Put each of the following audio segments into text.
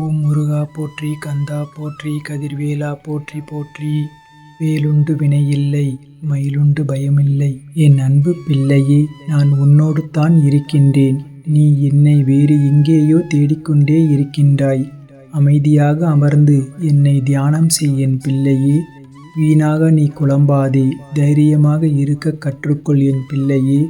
ஓம் முருகா போற்றி கந்தா போற்றி கதிர்வேலா போற்றி போற்றி. வேலுண்டு வினையில்லை மயிலுண்டு பயமில்லை. என் அன்பு பிள்ளையே நான் உன்னோடு தான் இருக்கின்றேன். நீ என்னை வேறு எங்கேயோ தேடிக்கொண்டே இருக்கின்றாய். அமைதியாக அமர்ந்து என்னை தியானம் செய் என் பிள்ளையே. வீணாக நீ குழம்பாதே தைரியமாக இருக்க கற்றுக்கொள் என் பிள்ளையே.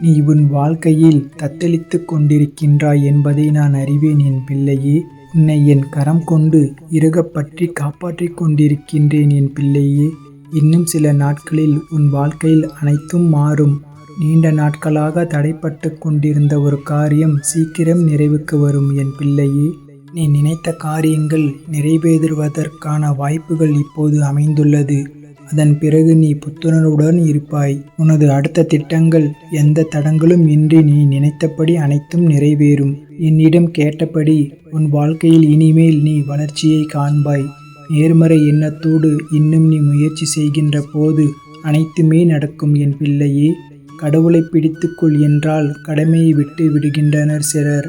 நீ உன் வாழ்க்கையில் தத்தளித்து கொண்டிருக்கின்றாய் என்பதை நான் அறிவேன் என் பிள்ளையே. உன்னை என் கரம் கொண்டு இறுகப் பற்றி காப்பாற்றிக் கொண்டிருக்கின்றேன் என் பிள்ளையே. இன்னும் சில நாட்களில் உன் வாழ்க்கையில் அனைத்தும் மாறும். நீண்ட நாட்களாக தடைப்பட்டு கொண்டிருந்த ஒரு காரியம் சீக்கிரம் நிறைவுக்கு வரும் என் பிள்ளையே. நீ நினைத்த காரியங்கள் நிறைவேறுவதற்கான வாய்ப்புகள் இப்போது அமைந்துள்ளது. அதன் பிறகு நீ புத்துணர்வுடன் இருப்பாய். உனது அடுத்த திட்டங்கள் எந்த தடங்களும் இன்றி நீ நினைத்தபடி அனைத்தும் நிறைவேறும். என்னிடம் கேட்டபடி உன் வாழ்க்கையில் இனிமேல் நீ வளர்ச்சியை காண்பாய். நேர்மறை எண்ணத்தோடு இன்னும் நீ முயற்சி செய்கின்ற போது அனைத்துமே நடக்கும் என் பிள்ளையே. கடவுளை பிடித்துக்கொள் என்றால் கடமையை விட்டு விடுகின்றனர் சிலர்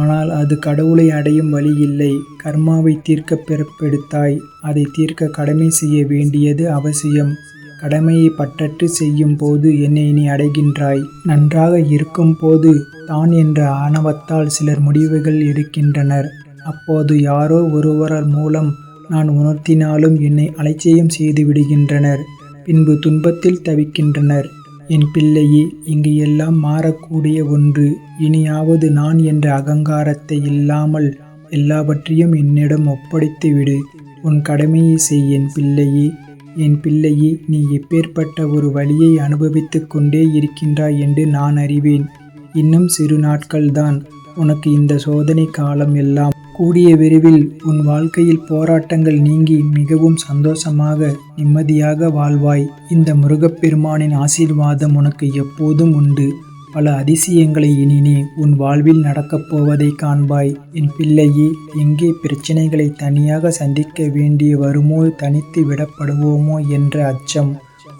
ஆனால் அது கடவுளை அடையும் வழி இல்லை. கர்மாவை தீர்க்க பிறப்பெடுத்தாய். அதை தீர்க்க கடமை செய்ய வேண்டியது அவசியம். கடமையை பற்றற்று செய்யும் போது என்னை நீ அடைகின்றாய். நன்றாக இருக்கும் போது தான் என்ற ஆணவத்தால் சிலர் முடிவுகள் எடுக்கின்றனர். அப்போது யாரோ ஒருவரால் மூலம் நான் உணர்த்தினாலும் என்னை அலட்சியம் செய்து விடுகின்றனர். பின்பு துன்பத்தில் தவிக்கின்றனர். என் பிள்ளையே இங்கு எல்லாம் மாறக்கூடிய ஒன்று. இனியாவது நான் என்ற அகங்காரத்தை இல்லாமல் எல்லாவற்றையும் என்னிடம் ஒப்படைத்து விடு. உன் கடமையை செய் என் பிள்ளையே. என் பிள்ளையே நீ எப்பேற்பட்ட ஒரு வழியை அனுபவித்துக் கொண்டே இருக்கின்றாய் என்று நான் அறிவேன். இன்னும் சிறு நாட்கள்தான். உனக்கு இந்த சோதனை காலம் எல்லாம் கூடிய விரைவில் உன் வாழ்க்கையில் போராட்டங்கள் நீங்கி மிகவும் சந்தோஷமாக நிம்மதியாக வாழ்வாய். இந்த முருகப்பெருமானின் ஆசீர்வாதம் உனக்கு எப்போதும் உண்டு. பல அதிசயங்களை இனினே உன் வாழ்வில் நடக்கப் போவதை காண்பாய். என் பிள்ளையே எங்கே பிரச்சனைகளை தனியாக சந்திக்க வேண்டிய வருமோ தனித்து விடப்படுவோமோ என்ற அச்சம்.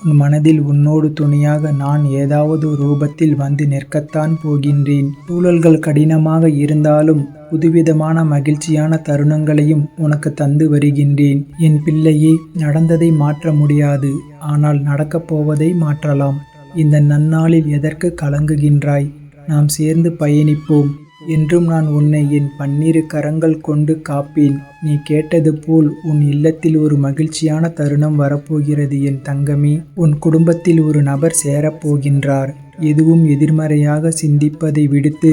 உன் மனதில் உன்னோடு துணையாக நான் ஏதாவது ரூபத்தில் வந்து நிற்கத்தான் போகின்றேன். சூழல்கள் கடினமாக இருந்தாலும் புதுவிதமான மகிழ்ச்சியான தருணங்களையும் உனக்கு தந்து வருகின்றேன். என் பிள்ளையே நடந்ததை மாற்ற முடியாது. ஆனால் நடக்கப் போவதை மாற்றலாம். இந்த நன்னாளில் எதற்கு கலங்குகின்றாய்? நாம் சேர்ந்து பயணிப்போம். என்றும் நான் உன்னை என் பன்னிரு கரங்கள் கொண்டு காப்பேன். நீ கேட்டது போல் உன் இல்லத்தில் ஒரு மகிழ்ச்சியான தருணம் வரப்போகிறது. என் தங்கமே உன் குடும்பத்தில் ஒரு நபர் சேரப்போகின்றார் எதுவும் எதிர்மறையாக சிந்திப்பதை விடுத்து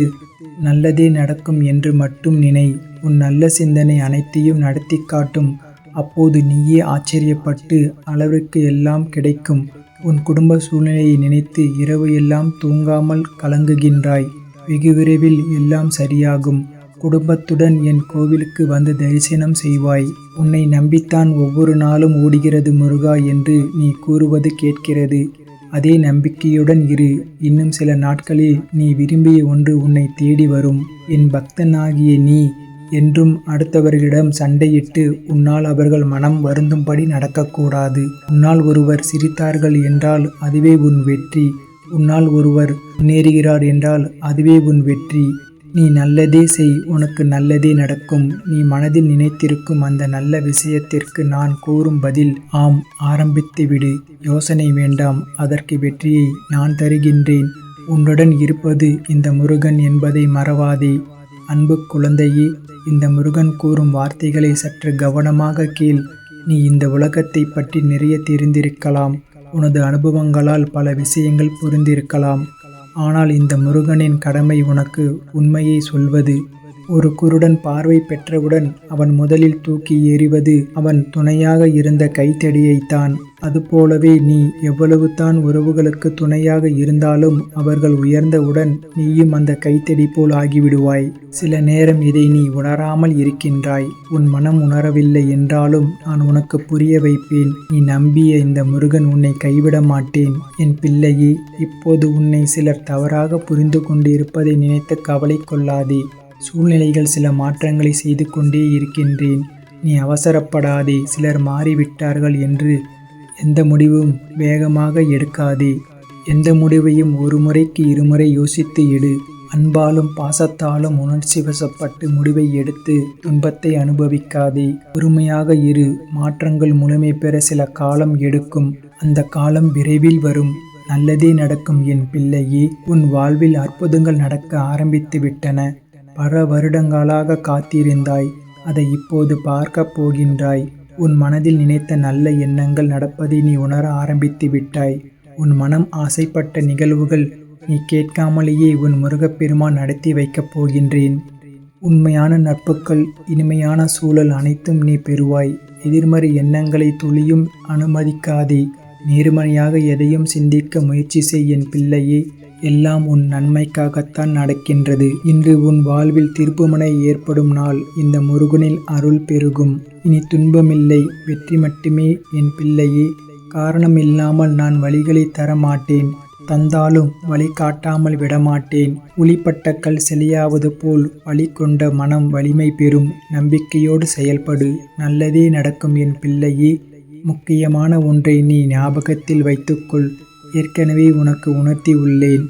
நல்லதே நடக்கும் என்று மட்டும் நினை. உன் நல்ல சிந்தனை அனைத்தையும் நடத்தி காட்டும். அப்போது நீயே ஆச்சரியப்பட்டு அளவிற்கு எல்லாம் கிடைக்கும். உன் குடும்ப சூழ்நிலையை நினைத்து இரவு எல்லாம் தூங்காமல் கலங்குகின்றாய். வெகு விரைவில் எல்லாம் சரியாகும். குடும்பத்துடன் என் கோவிலுக்கு வந்து தரிசனம் செய்வாய். உன்னை நம்பித்தான் ஒவ்வொரு நாளும் ஓடுகிறது முருகா என்று நீ கூறுவது கேட்கிறது. அதே நம்பிக்கையுடன் இரு. இன்னும் சில நாட்களில் நீ விரும்பிய ஒன்று உன்னை தேடி வரும். என் பக்தனாகிய நீ. என்றும் அடுத்தவர்களிடம் சண்டையிட்டு உன்னால் அவர்கள் மனம் வருந்தும்படி நடக்கக்கூடாது. உன்னால் ஒருவர் சிரித்தார்கள் என்றால் அதுவே உன் வெற்றி. உன்னால் ஒருவர் முன்னேறுகிறார் என்றால் அதுவே உன் வெற்றி. நீ நல்லதே செய் உனக்கு நல்லதே நடக்கும். நீ மனதில் நினைத்திருக்கும் அந்த நல்ல விஷயத்திற்கு நான் கூறும் பதில் ஆம் ஆரம்பித்து விடு. யோசனை வேண்டாம். அதற்கு வெற்றியை நான் தருகின்றேன். உன்னுடன் இருப்பது இந்த முருகன் என்பதை மறவாதே. அன்பு குழந்தையே இந்த முருகன் கூறும் வார்த்தைகளை சற்று கவனமாக கேள். நீ இந்த உலகத்தை பற்றி நிறைய தெரிந்திருக்கலாம். உனது அனுபவங்களால் பல விஷயங்கள் புரிந்திருக்கலாம். ஆனால் இந்த முருகனின் கடமை உனக்கு உண்மையை சொல்வது ஒரு குருடன் பார்வை பெற்றவுடன் அவன் முதலில் தூக்கி எறிவது அவன் துணையாக இருந்த கைத்தடியைத்தான். அதுபோலவே நீ எவ்வளவு தான் உறவுகளுக்கு துணையாக இருந்தாலும் அவர்கள் உயர்ந்தவுடன் நீயும் அந்த கைத்தடி போல் ஆகிவிடுவாய். சில நேரம் இதை நீ உணராமல் இருக்கின்றாய். உன் மனம் உணரவில்லை என்றாலும் நான் உனக்கு புரிய வைப்பேன். நீ நம்பிய இந்த முருகன் உன்னை கைவிட மாட்டேன். என் பிள்ளையே இப்போது உன்னை சிலர் தவறாக புரிந்து கொண்டிருப்பதை நினைத்து கவலை கொள்ளாதே. சூழ்நிலைகள் சில மாற்றங்களை செய்து கொண்டே இருக்கின்றேன். நீ அவசரப்படாதே சிலர் மாறிவிட்டார்கள் என்று எந்த முடிவும் வேகமாக எடுக்காதே. எந்த முடிவையும் ஒரு முறைக்கு இருமுறை யோசித்து எடு. அன்பாலும் பாசத்தாலும் உணர்ச்சி வசப்பட்டு முடிவை எடுத்து துன்பத்தை அனுபவிக்காதே. பொறுமையாக இரு மாற்றங்கள் முழுமை பெற சில காலம் எடுக்கும். அந்த காலம் விரைவில் வரும். நல்லதே நடக்கும் என் பிள்ளையே. உன் வாழ்வில் அற்புதங்கள் நடக்க ஆரம்பித்து விட்டன பல வருடங்களாக காத்திருந்தாய். அதை இப்போது பார்க்கப் போகின்றாய். உன் மனதில் நினைத்த நல்ல எண்ணங்கள் நடப்பதை நீ உணர ஆரம்பித்து விட்டாய். உன் மனம் ஆசைப்பட்ட நிகழ்வுகள் நீ கேட்காமலேயே உன் முருகப்பெருமான் நடத்தி வைக்கப் போகின்றேன். உண்மையான நட்புகள் இனிமையான சூழல் அனைத்தும் நீ பெறுவாய். எதிர்மறை எண்ணங்களை துளியும் அனுமதிக்காதே. நேர்மறையாக எதையும் சிந்திக்க முயற்சி செய் என் பிள்ளையே. எல்லாம் உன் நன்மைக்காகத்தான் நடக்கின்றது. இன்று உன் வாழ்வில் திருப்புமனை ஏற்படும் நாள். இந்த முருகனில் அருள் பெருகும். இனி துன்பமில்லை. வெற்றி மட்டுமே என் பிள்ளையே. காரணம் இல்லாமல் நான் வழிகளை தர மாட்டேன் தந்தாலும் வழி காட்டாமல் விடமாட்டேன். உளிப்பட்ட கல் செலியாவது போல் வழி கொண்ட மனம் வலிமை பெறும். நம்பிக்கையோடு செயல்படு. நல்லதே நடக்கும் என் பிள்ளையே. முக்கியமான ஒன்றை நீ ஞாபகத்தில் வைத்துக்கொள். ஏற்கனவே உனக்கு உணர்த்தி உள்ளேன்.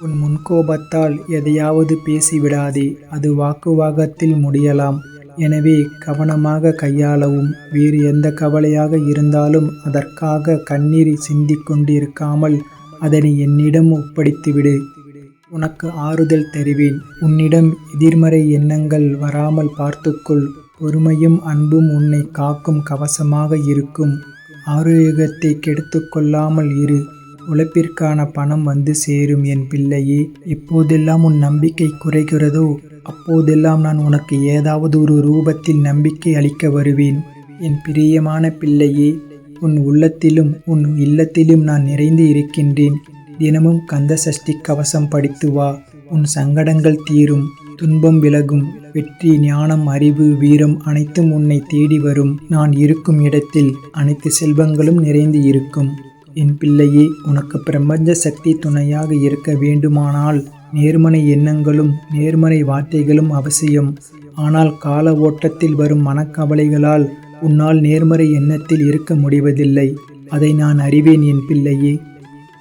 உன் முன்கோபத்தால் எதையாவது பேசிவிடாதே அது வாக்குவாகத்தில் முடியலாம். எனவே கவனமாக கையாளவும் வேறு எந்த கவலையாக இருந்தாலும் அதற்காக கண்ணீர் சிந்திக்கொண்டிருக்காமல் அதனை என்னிடம் ஒப்படைத்துவிடு. உனக்கு ஆறுதல் தருவேன். உன்னிடம் எதிர்மறை எண்ணங்கள் வராமல் பார்த்துக்கொள். பொறுமையும் அன்பும் உன்னை காக்கும் கவசமாக இருக்கும். ஆரோக்கியத்தை கெடுத்து கொள்ளாமல் இரு. உழைப்பிற்கான பணம் வந்து சேரும் என் பிள்ளையே எப்போதெல்லாம் உன் நம்பிக்கை குறைகிறதோ அப்போதெல்லாம் நான் உனக்கு ஏதாவது ஒரு ரூபத்தில் நம்பிக்கை அளிக்க வருவேன். என் பிரியமான பிள்ளையே உன் உள்ளத்திலும் உன் இல்லத்திலும் நான் நிறைந்து இருக்கின்றேன். தினமும் கந்த சஷ்டி கவசம் படித்து வா. உன் சங்கடங்கள் தீரும் துன்பம் விலகும் வெற்றி ஞானம் அறிவு வீரம் அனைத்தும் உன்னை தேடி வரும். நான் இருக்கும் இடத்தில் அனைத்து செல்வங்களும் நிறைந்து இருக்கும். என் பிள்ளையே உனக்கு பிரபஞ்ச சக்தி துணையாக இருக்க வேண்டுமானால் நேர்மறை எண்ணங்களும் நேர்மறை வார்த்தைகளும் அவசியம். ஆனால் கால ஓட்டத்தில் வரும் மனக்கவலைகளால் உன்னால் நேர்மறை எண்ணத்தில் இருக்க முடிவதில்லை. அதை நான் அறிவேன் என் பிள்ளையே.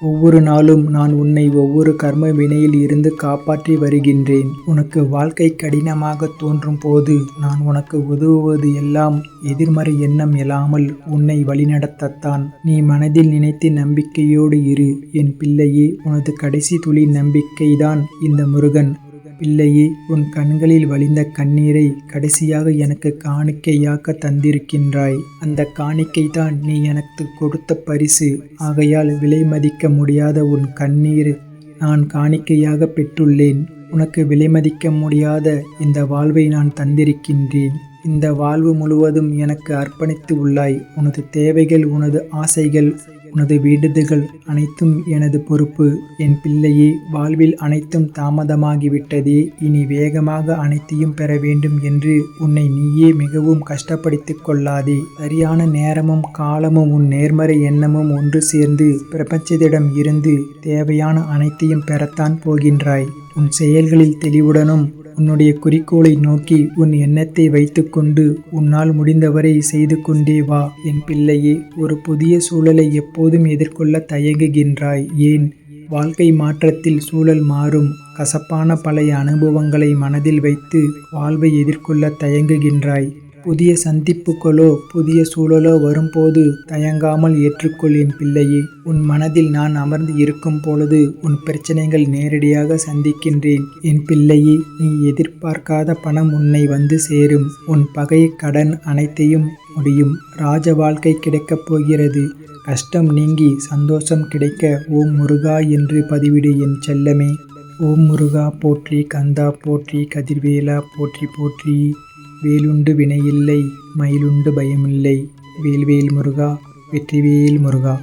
ஒவ்வொரு நாளும் நான் உன்னை ஒவ்வொரு கர்ம வினையில் இருந்து காப்பாற்றி வருகின்றேன். உனக்கு வாழ்க்கை கடினமாக தோன்றும் போது நான் உனக்கு உதவுவது எல்லாம் எதிர்மறை எண்ணம் இல்லாமல் உன்னை வழிநடத்தத்தான். நீ மனதில் நினைத்து நம்பிக்கையோடு இரு. என் பிள்ளையே உனது கடைசி துளி நம்பிக்கைதான் இந்த முருகன். பிள்ளையே உன் கண்களில் வழிந்த கண்ணீரை கடைசியாக எனக்கு காணிக்கையாக்க தந்திருக்கின்றாய். அந்த காணிக்கை தான் நீ எனக்கு கொடுத்த பரிசு. ஆகையால் விலை மதிக்க முடியாத உன் கண்ணீர் நான் காணிக்கையாக பெற்றுள்ளேன். உனக்கு விலைமதிக்க முடியாத இந்த வாழ்வை நான் தந்திருக்கின்றேன். இந்த வாழ்வு முழுவதும் எனக்கு அர்ப்பணித்து உள்ளாய். உனது தேவைகள் உனது ஆசைகள் உனது வேண்டுதல்கள் அனைத்தும் எனது பொறுப்பு. என் பிள்ளையே வாழ்வில் அனைத்தும் தாமதமாகிவிட்டதே. இனி வேகமாக அனைத்தையும் பெற வேண்டும் என்று உன்னை நீயே மிகவும் கஷ்டப்படுத்திக் கொள்ளாதே. சரியான நேரமும் காலமும் உன் நேர்மறை எண்ணமும் ஒன்று சேர்ந்து பிரபஞ்சத்திடம் இருந்து தேவையான அனைத்தையும் பெறத்தான் போகின்றாய். உன் செயல்களில் தெளிவுடனும் உன்னுடைய குறிக்கோளை நோக்கி உன் எண்ணத்தை வைத்துக்கொண்டு உன்னால் முடிந்தவரை செய்து கொண்டே வா. என் பிள்ளையே ஒரு புதிய சூழலை எப்போதும் எதிர்கொள்ள தயங்குகின்றாய். ஏன்? வாழ்க்கை மாற்றத்தில் சூழல் மாறும். கசப்பான பழைய அனுபவங்களை மனதில் வைத்து வாழ்வை எதிர்கொள்ள தயங்குகின்றாய். புதிய சந்திப்புகளோ புதிய சூழலோ வரும்போது தயங்காமல் ஏற்றுக்கொள் என் பிள்ளையே. உன் மனதில் நான் அமர்ந்து இருக்கும் பொழுது உன் பிரச்சனைகள் நேரடியாக சந்திக்கின்றேன். என் பிள்ளையே நீ எதிர்பார்க்காத பணம் உன்னை வந்து சேரும். உன் பகை கடன் அனைத்தையும் முடியும். ராஜ வாழ்க்கை கிடைக்கப் போகிறது. கஷ்டம் நீங்கி சந்தோஷம் கிடைக்க ஓம் முருகா என்று பதிவிடு என் செல்லமே. ஓம் முருகா போற்றி கந்தா போற்றி கதிர்வேலா போற்றி போற்றி. வேலுண்டு வினையில்லை மயிலுண்டு பயமில்லை. வேல்வேல் முருகா வெற்றிவேல் முருகா.